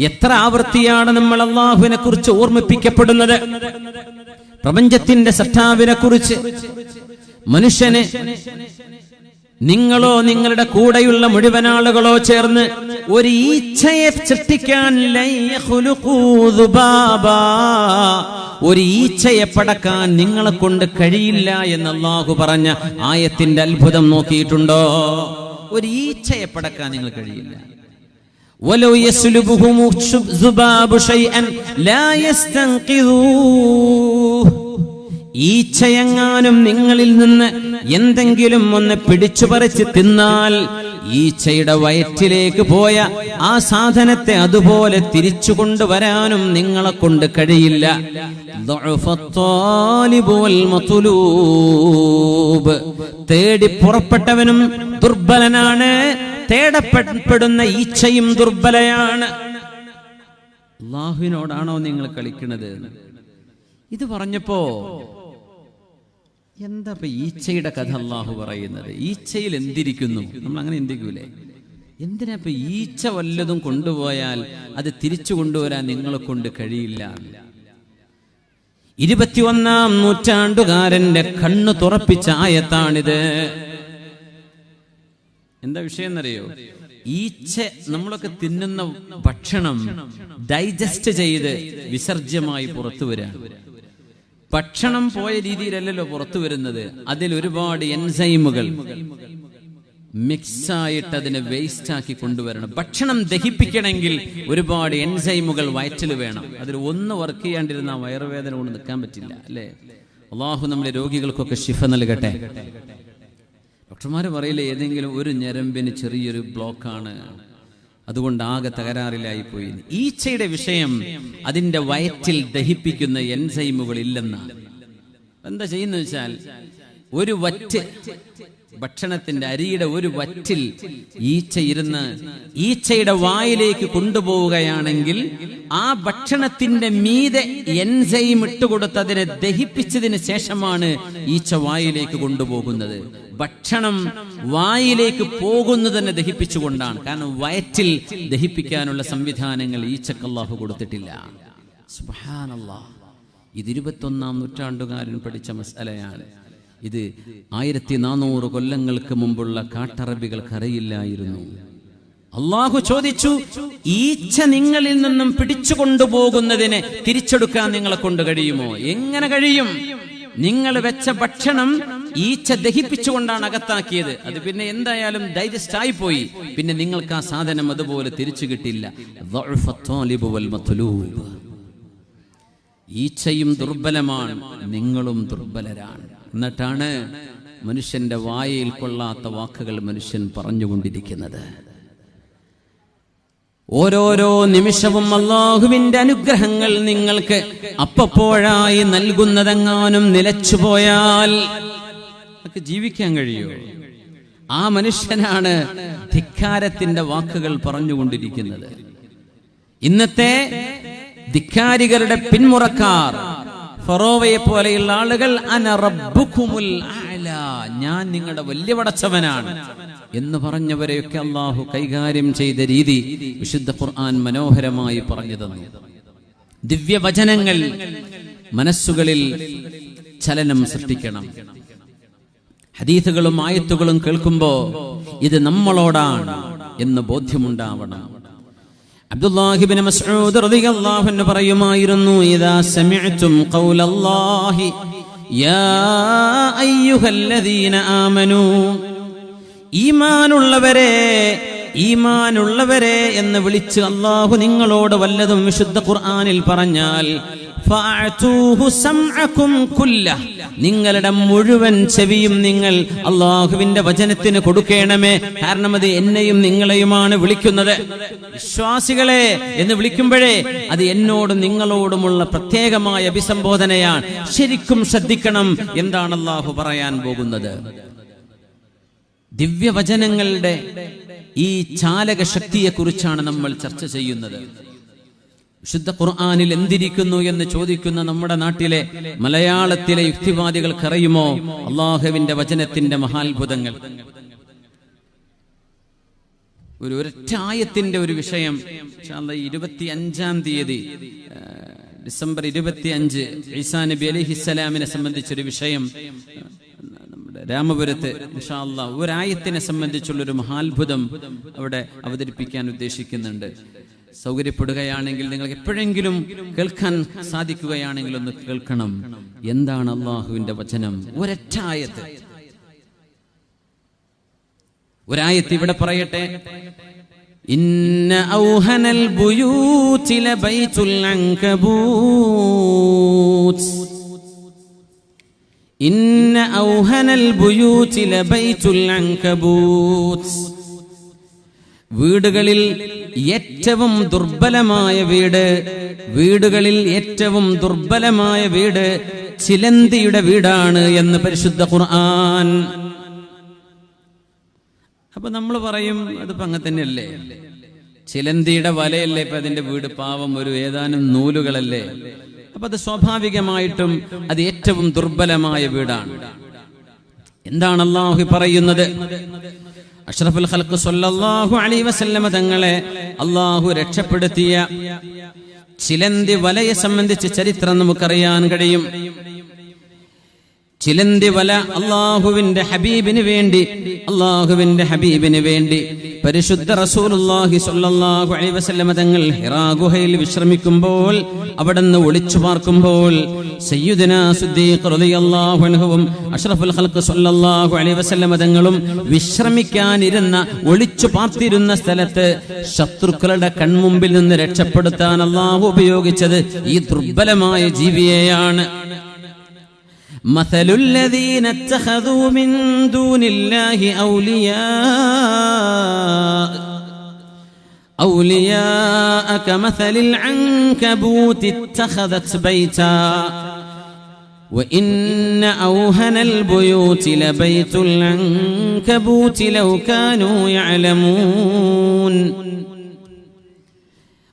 എത്ര ആവൃത്തിയാണ് നമ്മൾ അള്ളാഹുവിനെ കുറിച്ച് ഓർമ്മിപ്പിക്കപ്പെടുന്നത്? പ്രപഞ്ചത്തിന്റെ സൃഷ്ടാവിനെ കുറിച്ച്. മനുഷ്യന് നിങ്ങളോ നിങ്ങളുടെ കൂടെയുള്ള മുഴുവൻ ആളുകളോ ചേർന്ന് ഒരു ഈച്ചയെ സൃഷ്ടിക്കാൻ ഒരു ഈച്ചയെ പടക്കാൻ നിങ്ങളെ കൊണ്ട് കഴിയില്ല എന്ന് അള്ളാഹു പറഞ്ഞ ആയത്തിന്റെ അത്ഭുതം നോക്കിയിട്ടുണ്ടോ? ഒരു ഈച്ചയെ പടക്കാൻ നിങ്ങൾ കഴിയില്ല. ولو يسلبهم الذباب شيئا لا يستنقذوه ഈച്ചയെങ്ങാനും നിങ്ങളിൽ നിന്ന് എന്തെങ്കിലും ഒന്ന് പിടിച്ചു പറിച്ച് തിന്നാൽ ഈച്ചയുടെ വയറ്റിലേക്ക് പോയ ആ സാധനത്തെ അതുപോലെ തിരിച്ചു കൊണ്ടുവരാനും നിങ്ങളെ കൊണ്ട് കഴിയില്ല ضعف الطالب والمطلوب. തേടി പുറപ്പെട്ടവനും ദുർബലനാണ് തേടപ്പെടുന്ന ഈച്ചയും ദുർബലയാണ്. അള്ളാഹുവിനോടാണോ നിങ്ങൾ കളിക്കുന്നത്? ഇത് പറഞ്ഞപ്പോ എന്താ ഇപ്പൊ ഈച്ചയുടെ കഥ അള്ളാഹു പറയുന്നത്? ഈച്ചയിൽ എന്തിരിക്കുന്നു? നമ്മൾ അങ്ങനെ എന്തിരിക്കൂലേ? എന്തിനാ ഇപ്പൊ ഈച്ച വല്ലതും കൊണ്ടുപോയാൽ അത് തിരിച്ചു കൊണ്ടുവരാൻ നിങ്ങളെ കൊണ്ട് കഴിയില്ല? ഇരുപത്തിയൊന്നാം നൂറ്റാണ്ടുകാരന്റെ കണ്ണു തുറപ്പിച്ച ആയത്താണിത്. എന്താ വിഷയം എന്നറിയോ ഈച്ച നമ്മളൊക്കെ തിന്നുന്ന ഭക്ഷണം ഡൈജസ്റ്റ് ചെയ്ത് വിസർജ്യമായി പുറത്തു വരാൻ ഭക്ഷണം പോയ രീതിയിലല്ലല്ലോ പുറത്തു വരുന്നത്. അതിൽ ഒരുപാട് എൻസൈമുകൾ മിക്സ് ആയിട്ട് അതിനെ വേസ്റ്റ് ആക്കി കൊണ്ടുവരണം. ഭക്ഷണം ദഹിപ്പിക്കണമെങ്കിൽ ഒരുപാട് എൻസൈമുകൾ വയറ്റിൽ വേണം. അതിൽ ഒന്ന് വർക്ക് ചെയ്യാണ്ടിരുന്ന വയറുവേദന കൊണ്ട് നിൽക്കാൻ പറ്റില്ല അല്ലേ? അള്ളാഹു നമ്മുടെ രോഗികൾക്കൊക്കെ ശിഫ നൽകട്ടെ. ഡോക്ടർമാർ പറയില്ല ഏതെങ്കിലും ഒരു ഞരമ്പിന് ചെറിയൊരു ബ്ലോക്കാണ്. അതുകൊണ്ട് ആകെ തകരാറിലായി പോയി ഈച്ചയുടെ വിഷയം അതിന്റെ വയറ്റിൽ ദഹിപ്പിക്കുന്ന എൻസൈമുകൾ ഇല്ലെന്നാണ് എന്താ ചെയ്യുന്ന വെച്ചാൽ ഒരു വറ്റ് ഭക്ഷണത്തിന്റെ അരിയുടെ ഒരു വറ്റിൽ ഈച്ച ഇരുന്ന് ഈച്ചയുടെ വായിലേക്ക് കൊണ്ടുപോവുകയാണെങ്കിൽ ആ ഭക്ഷണത്തിന്റെ മീതെ എൻസൈം ഇട്ടുകൊടുത്ത് അതിനെ ദഹിപ്പിച്ചതിന് ശേഷമാണ് ഈച്ച വായിലേക്ക് കൊണ്ടുപോകുന്നത്. ഭക്ഷണം വായിലേക്ക് പോകുന്നു തന്നെ ദഹിപ്പിച്ചുകൊണ്ടാണ്. കാരണം വയറ്റിൽ ദഹിപ്പിക്കാനുള്ള സംവിധാനങ്ങൾ ഈച്ചക്ക് അല്ലാഹു കൊടുത്തിട്ടില്ല. സുബ്ഹാനല്ലാഹ് ഇത് ഇരുപത്തൊന്നാം നൂറ്റാണ്ടുകാരൻ പഠിച്ച മസലയാണ്. ഇത് ആയിരത്തി നാനൂറ് കൊല്ലങ്ങൾക്ക് മുമ്പുള്ള കാട്ടറബികൾക്കറിയില്ലായിരുന്നു. അള്ളാഹു ചോദിച്ചു ഈച്ച നിങ്ങളിൽ നിന്നും പിടിച്ചു കൊണ്ടുപോകുന്നതിനെ തിരിച്ചെടുക്കാൻ നിങ്ങളെ കൊണ്ട് കഴിയുമോ? എങ്ങനെ കഴിയും? നിങ്ങൾ വെച്ച ഭക്ഷണം ഈച്ച ദഹിപ്പിച്ചുകൊണ്ടാണ് അകത്താക്കിയത്. അത് പിന്നെ എന്തായാലും ഡൈജസ്റ്റ് ആയിപ്പോയി. പിന്നെ നിങ്ങൾക്ക് ആ സാധനം അതുപോലെ തിരിച്ചു കിട്ടില്ല. ഈച്ചയും ദുർബലമാണ്. നിങ്ങളും ദുർബലരാണ്. എന്നിട്ടാണ് മനുഷ്യന്റെ വായയിൽ കൊള്ളാത്ത വാക്കുകൾ മനുഷ്യൻ പറഞ്ഞുകൊണ്ടിരിക്കുന്നത്. ഓരോരോ നിമിഷവും അള്ളാഹുവിന്റെ അനുഗ്രഹങ്ങൾ നിങ്ങൾക്ക് അപ്പപ്പോഴായി നൽകുന്നതെങ്ങാനും നിലച്ചുപോയാൽ ജീവിക്കാൻ കഴിയൂ? ആ മനുഷ്യനാണ് ധിക്കാരത്തിന്റെ വാക്കുകൾ പറഞ്ഞുകൊണ്ടിരിക്കുന്നത്. ഇന്നത്തെ ധിക്കാരികളുടെ പിന്മുറക്കാർ ഫറോവയെ പോലെയുള്ള ആളുകൾ അനറബുഖുമുൽ. ഞാൻ നിങ്ങളുടെ വലിയ പടച്ചവനാണ് എന്ന് പറഞ്ഞവരെയൊക്കെ അള്ളാഹു കൈകാര്യം ചെയ്ത രീതി വിശുദ്ധ ഖുർആൻ മനോഹരമായി പറഞ്ഞു തന്നു ദിവ്യവചനങ്ങൾ മനസ്സുകളിൽ ചലനം സൃഷ്ടിക്കണം ഹദീസുകളും ആയത്തുകളും കേൾക്കുമ്പോ ഇത് നമ്മളോടാണ് എന്ന് ബോധ്യമുണ്ടാവണം അബ്ദുല്ലാഹിബ്നു മസ്ഊദ് റളിയല്ലാഹു അൻഹു പറയുമായിരുന്നു ഇദാ സമിഅ്തും ഖൗലല്ലാഹി യാ അയ്യുഹല്ലദീന ആമനൂ ഈമാനുള്ളവരെ ഈമാനുള്ളവരെ എന്ന് വിളിച്ച് അള്ളാഹു നിങ്ങളോട് വല്ലതും വിശുദ്ധ ഖുർആനിൽ പറഞ്ഞാൽ. നിങ്ങളുടെ മുഴുവൻ ചെവിയും നിങ്ങൾ അള്ളാഹുവിന്റെ വചനത്തിന് കൊടുക്കണമേ. കാരണം അത് എന്നെയും നിങ്ങളെയുമാണ് വിളിക്കുന്നത്. വിശ്വാസികളെ എന്ന് വിളിക്കുമ്പോഴേ അത് എന്നോടും നിങ്ങളോടുമുള്ള പ്രത്യേകമായ അഭിസംബോധനയാണ്. ശരിക്കും ശ്രദ്ധിക്കണം എന്താണ് അള്ളാഹു പറയാൻ പോകുന്നത്. ദിവ്യവചനങ്ങളുടെ ഈ ചാലക ശക്തിയെക്കുറിച്ചാണ് നമ്മൾ ചർച്ച ചെയ്യുന്നത്. വിശുദ്ധ ഖുർആാനിൽ എന്തിരിക്കുന്നു എന്ന് ചോദിക്കുന്ന നമ്മുടെ നാട്ടിലെ മലയാളത്തിലെ യുക്തിവാദികൾക്കറിയുമോ അള്ളാഹുവിന്റെ വചനത്തിന്റെ മഹാത്ഭുതങ്ങൾ. ഒരു ഒരറ്റായത്തിന്റെ ഒരു വിഷയം ഇരുപത്തി അഞ്ചാം തീയതി ഡിസംബർ ഇരുപത്തി അഞ്ച് ഈസാ നബി അലിഹിസ്സലാമിനെ സംബന്ധിച്ചൊരു വിഷയം നമ്മുടെ രാമപുരത്ത് ഒരായത്തിനെ സംബന്ധിച്ചുള്ളൊരു മഹാത്ഭുതം അവിടെ അവതരിപ്പിക്കാൻ ഉദ്ദേശിക്കുന്നുണ്ട്. സൗകര്യപ്പെടുകയാണെങ്കിൽ നിങ്ങൾക്ക് എപ്പോഴെങ്കിലും കേൾക്കാൻ സാധിക്കുകയാണെങ്കിൽ ഒന്ന് കേൾക്കണം. എന്താണ് അള്ളാഹുവിന്റെ വചനം? ഒരറ്റായത് ഒരായത്ത് ഇവിടെ പറയട്ടെ. ഇന്ന ഔഹനൽ അൻകബൂത് ഇന്ന ഔഹനൽ അൻകബൂത് വീടുകളിൽ ഏറ്റവും ദുർബലമായ വീട് വീടുകളിൽ ഏറ്റവും ദുർബലമായ വീട് ചിലന്തിയുടെ വീടാണ് എന്ന് പരിശുദ്ധ ഖുർആൻ. അപ്പൊ നമ്മൾ പറയും അത് അങ്ങനെ തന്നെയല്ലേ? ചിലന്തിയുടെ വലയല്ലേ ഇപ്പൊ അതിന്റെ വീട്? പാവം ഒരു ഏതാനും നൂലുകളല്ലേ? അപ്പൊ അത് സ്വാഭാവികമായിട്ടും അത് ഏറ്റവും ദുർബലമായ വീടാണ്. എന്താണ് അള്ളാഹു പറയുന്നത്? അഷ്റഫുൽ ഖൽക്ക് സല്ലല്ലാഹു അലൈഹി വസല്ലമ തങ്ങളെ അള്ളാഹു രക്ഷപ്പെടുത്തിയ ചിലന്തി വലയെ സംബന്ധിച്ച് ചരിത്രം നമുക്കറിയാൻ കഴിയും. ചിലന്തി വല അള്ളാഹുവിന്റെ ഹബീബിന് വേണ്ടി അള്ളാഹുവിന്റെ ഹബീബിന് വേണ്ടി. പരിശുദ്ധ റസൂലുള്ളാഹി സ്വല്ലല്ലാഹു അലൈഹി വസല്ലമ തങ്ങൾ ഹിറാ ഗുഹയിൽ വിശ്രമിക്കുമ്പോൾ അവിടുന്ന് ഒളിച്ചു പാർക്കുമ്പോൾ സയ്യിദുനാ സിദ്ദീഖ് റളിയല്ലാഹു അൻഹുവും അഷ്റഫുൽ ഖൽഖ് സ്വല്ലല്ലാഹു അലൈഹി വസല്ലമ തങ്ങളും വിശ്രമിക്കാനിരുന്ന ഒളിച്ചു പാർത്തിരുന്ന സ്ഥലത്ത് ശത്രുക്കളുടെ കൺമുമ്പിൽ നിന്ന് രക്ഷപ്പെടുത്താൻ അള്ളാഹു ഉപയോഗിച്ചത് ഈ ദുർബലമായ ജീവിയെയാണ്. مثل الذين اتخذوا من دون الله أولياء أولياء كمثل العنكبوت اتخذت بيتا. وإن أوهن البيوت لبيت العنكبوت لو كانوا يعلمون.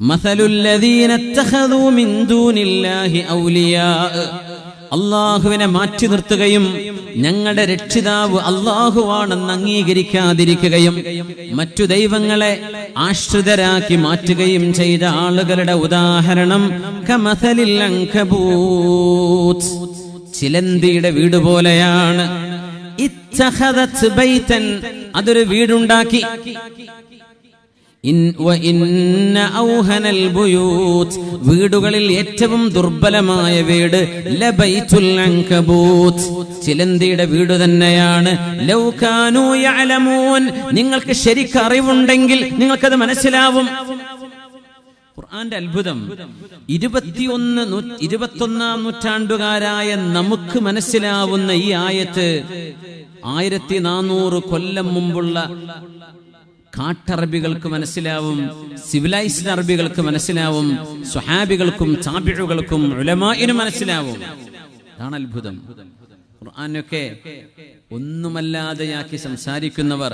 مثل الذين اتخذوا من دون الله أولياء അള്ളാഹുവിനെ മാറ്റി നിർത്തുകയും ഞങ്ങളുടെ രക്ഷിതാവ് അള്ളാഹുവാണെന്ന് അംഗീകരിക്കാതിരിക്കുകയും മറ്റു ദൈവങ്ങളെ ആശ്രിതരാക്കി മാറ്റുകയും ചെയ്ത ആളുകളുടെ ഉദാഹരണം കമസലിൽ ചിലന്തിയുടെ വീട് പോലെയാണ്. അതൊരു വീടുണ്ടാക്കി. വീടുകളിൽ ഏറ്റവും ദുർബലമായ വീട് ചിലന്തിയുടെ വീട് തന്നെയാണ്. നിങ്ങൾക്ക് ശരിക്ക് അറിവുണ്ടെങ്കിൽ നിങ്ങൾക്കത് മനസ്സിലാവും. ഖുർആന്റെ അത്ഭുതം. ഇരുപത്തിയൊന്ന് ഇരുപത്തൊന്നാം നൂറ്റാണ്ടുകാരായ നമുക്ക് മനസ്സിലാവുന്ന ഈ ആയത്ത് ആയിരത്തി നാനൂറ് കൊല്ലം മുമ്പുള്ള കാട്ടറബികൾക്ക് മനസ്സിലാവും സിവിലൈസ്ഡ് അറബികൾക്ക് മനസ്സിലാവും സ്വഹാബികൾക്കും ചാബിഴുകൾക്കും ഉലമായിനും മനസ്സിലാവും. അതാണ് അത്ഭുതം. ഖുർആാനൊക്കെ ഒന്നുമല്ലാതെയാക്കി സംസാരിക്കുന്നവർ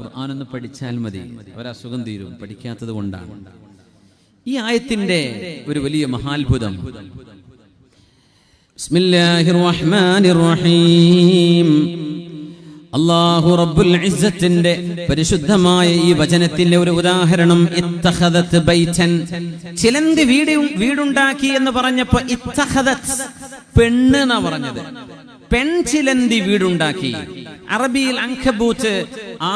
ഖുർആാനൊന്ന് പഠിച്ചാൽ മതി. അവരസുഖം തീരും പഠിക്കാത്തത് കൊണ്ടാണ്. ഈ ആയത്തിന്റെ ഒരു വലിയ മഹാത്ഭുതം. ബിസ്മില്ലാഹിർ റഹ്മാനിർ റഹീം അള്ളാഹു റബ്ബുൽ ഇസ്സത്തിന്റെ പരിശുദ്ധമായ ഈ വചനത്തിന്റെ ഒരു ഉദാഹരണം ഇത്തഖദത്ത് ബൈതൻ. ചിലന്തി വീട് വീടുണ്ടാക്കി എന്ന് പറഞ്ഞപ്പോ ഇത്തഖദത്ത് പെണ്ണ് എന്നാ പറഞ്ഞത്. പെൺചിലന്തി വീടുണ്ടാക്കി. അറബിയിൽ അങ്കബൂത്ത്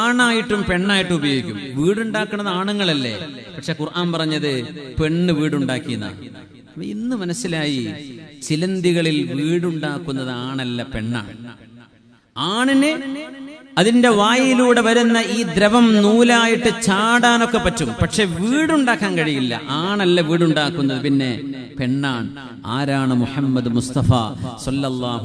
ആണായിട്ടും പെണ്ണായിട്ടും ഉപയോഗിക്കും. വീടുണ്ടാക്കുന്നത് ആണുങ്ങളല്ലേ? പക്ഷെ ഖുർആൻ പറഞ്ഞത് പെണ്ണ് വീടുണ്ടാക്കി ഇന്ന് മനസ്സിലായി ചിലന്തികളിൽ വീടുണ്ടാക്കുന്നത് ആണല്ല പെണ്ണാണ്. ആണിന് അതിന്റെ വായിലൂടെ വരുന്ന ഈ ദ്രവം നൂലായിട്ട് ചാടാനൊക്കെ പറ്റും. പക്ഷെ വീടുണ്ടാക്കാൻ കഴിയില്ല. ആണല്ല വീടുണ്ടാക്കുന്നത്. പിന്നെ പെണ്ണാണ് ആരാണ് മുഹമ്മദ് മുസ്തഫ?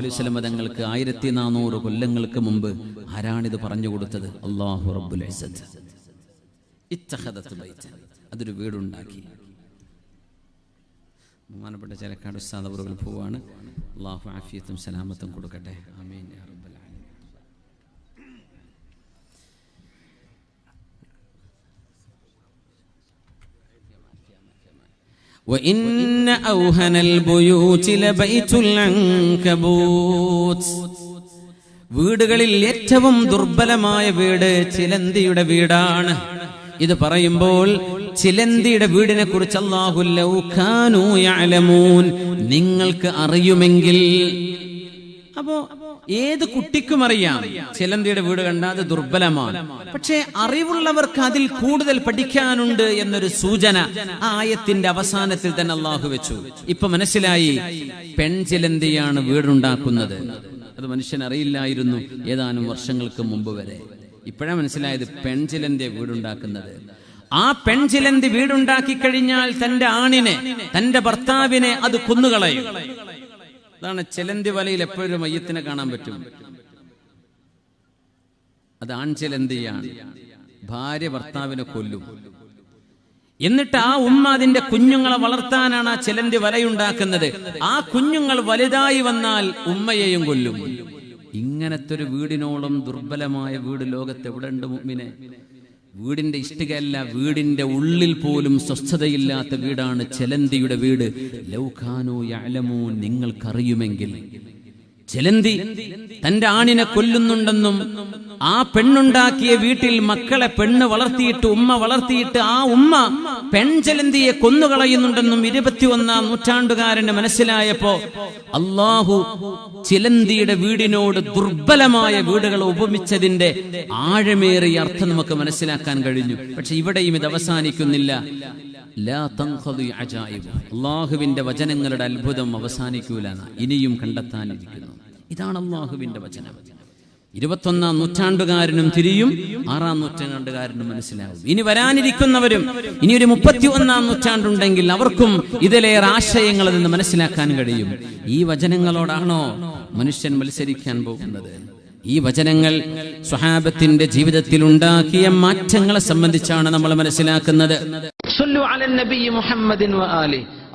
വസല്ലം തങ്ങൾക്ക് ആയിരത്തി നാനൂറ് കൊല്ലങ്ങൾക്ക് മുമ്പ് ആരാണിത് പറഞ്ഞു കൊടുത്തത്? അള്ളാഹു റബ്ബുൽ അതൊരു വീടുണ്ടാക്കി. ബഹുമാനപ്പെട്ട ചിലക്കാട് ഉസ്താദ് പോവാണ്. അള്ളാഹു ആഫിയത്തും സലാമത്തും കൊടുക്കട്ടെ. ആമീൻ യാ റബ്ബൽ ആലമീൻ وإن أوهن البيوت لبيت العنكبوت വീടുകളിൽ ഏറ്റവും ദുർബലമായ വീട് ചിലന്തിയുടെ വീടാണ് ഇത് പറയുമ്പോൾ ചിലന്തിയുടെ വീടിനെ കുറിച്ച് അല്ലാഹു ലൗ കാനൂ യഅലമൂൻ നിങ്ങൾക്ക് അറിയുമെങ്കിൽ അപ്പോ ഏത് കുട്ടിക്കും അറിയാം. ചിലന്തിയുടെ വീട് കണ്ടാൽ അത് ദുർബലമാണ്. പക്ഷേ അറിവുള്ളവർക്ക് അതിൽ കൂടുതൽ പഠിക്കാനുണ്ട് എന്നൊരു സൂചന ആ ആയത്തിന്റെ അവസാനത്തിൽ തന്നെ അള്ളാഹു വെച്ചു. ഇപ്പൊ മനസ്സിലായി പെൺചിലന്തിയാണ് വീടുണ്ടാക്കുന്നത്. അത് മനുഷ്യൻ അറിയില്ലായിരുന്നു ഏതാനും വർഷങ്ങൾക്ക് മുമ്പ് വരെ. ഇപ്പോഴാണ് മനസ്സിലായത് പെൺചിലന്തിയെ വീടുണ്ടാക്കുന്നത്. ആ പെൺചിലന്തി വീടുണ്ടാക്കി കഴിഞ്ഞാൽ തന്റെ ആണിനെ തന്റെ ഭർത്താവിനെ അത് കൊന്നുകളയും. അതാണ് ചെലന്തി വലയിൽ എപ്പോഴും മയ്യത്തിനെ കാണാൻ പറ്റും? അത് ആൺചെലന്തിയാണ് ഭാര്യ ഭർത്താവിനെ കൊല്ലും. എന്നിട്ട് ആ ഉമ്മ അതിന്റെ കുഞ്ഞുങ്ങളെ വളർത്താനാണ് ആ ചെലന്തി വലയുണ്ടാക്കുന്നത്. ആ കുഞ്ഞുങ്ങൾ വലുതായി വന്നാൽ ഉമ്മയെയും കൊല്ലും. ഇങ്ങനത്തെ ഒരു വീടിനോളം ദുർബലമായ വീട് ലോകത്ത് എവിടെ ഉണ്ട് മുമ്പിനെ വീടിന്റെ ഇഷ്ടികയല്ല വീടിന്റെ ഉള്ളിൽ പോലും സ്വസ്ഥതയില്ലാത്ത വീടാണ് ചെലന്തിയുടെ വീട്. ലൗഖാനോ യാലമോ നിങ്ങൾക്കറിയുമെങ്കിൽ. ചെലന്തി തന്റെ ആണിനെ കൊല്ലുന്നുണ്ടെന്നും ആ പെണ്ണുണ്ടാക്കിയ വീട്ടിൽ മക്കളെ പെണ്ണ് വളർത്തിയിട്ട് ഉമ്മ വളർത്തിയിട്ട് ആ ഉമ്മ പെൺചലന്തിയെ കൊന്നുകളയുന്നുണ്ടെന്നും ഇരുപത്തിയൊന്നാം നൂറ്റാണ്ടുകാരന് മനസ്സിലായപ്പോ അള്ളാഹു ചിലന്തിയുടെ വീടിനോട് ദുർബലമായ വീടുകൾ ഉപമിച്ചതിന്റെ ആഴമേറിയ അർത്ഥം നമുക്ക് മനസ്സിലാക്കാൻ കഴിഞ്ഞു. പക്ഷെ ഇവിടെയും ഇത് അവസാനിക്കുന്നില്ല. അള്ളാഹുവിന്റെ വചനങ്ങളുടെ അത്ഭുതം അവസാനിക്കൂല ഇനിയും കണ്ടെത്താനിരിക്കുന്നു. ഇതാണ് അള്ളാഹുവിന്റെ വചനം. ഇരുപത്തൊന്നാം നൂറ്റാണ്ടുകാരനും തിരിയും ആറാം നൂറ്റാണ്ടുകാരനും മനസ്സിലാവും. ഇനി വരാനിരിക്കുന്നവരും ഇനി ഒരു മുപ്പത്തി ഒന്നാം നൂറ്റാണ്ടുണ്ടെങ്കിൽ അവർക്കും ഇതിലേറെ ആശയങ്ങൾ നിന്ന് മനസ്സിലാക്കാൻ കഴിയും. ഈ വചനങ്ങളോടാണോ മനുഷ്യൻ മത്സരിക്കാൻ പോകുന്നത്? ഈ വചനങ്ങൾ സ്വഹാബത്തിന്റെ ജീവിതത്തിൽ ഉണ്ടാക്കിയ മാറ്റങ്ങളെ സംബന്ധിച്ചാണ് നമ്മൾ മനസ്സിലാക്കുന്നത്.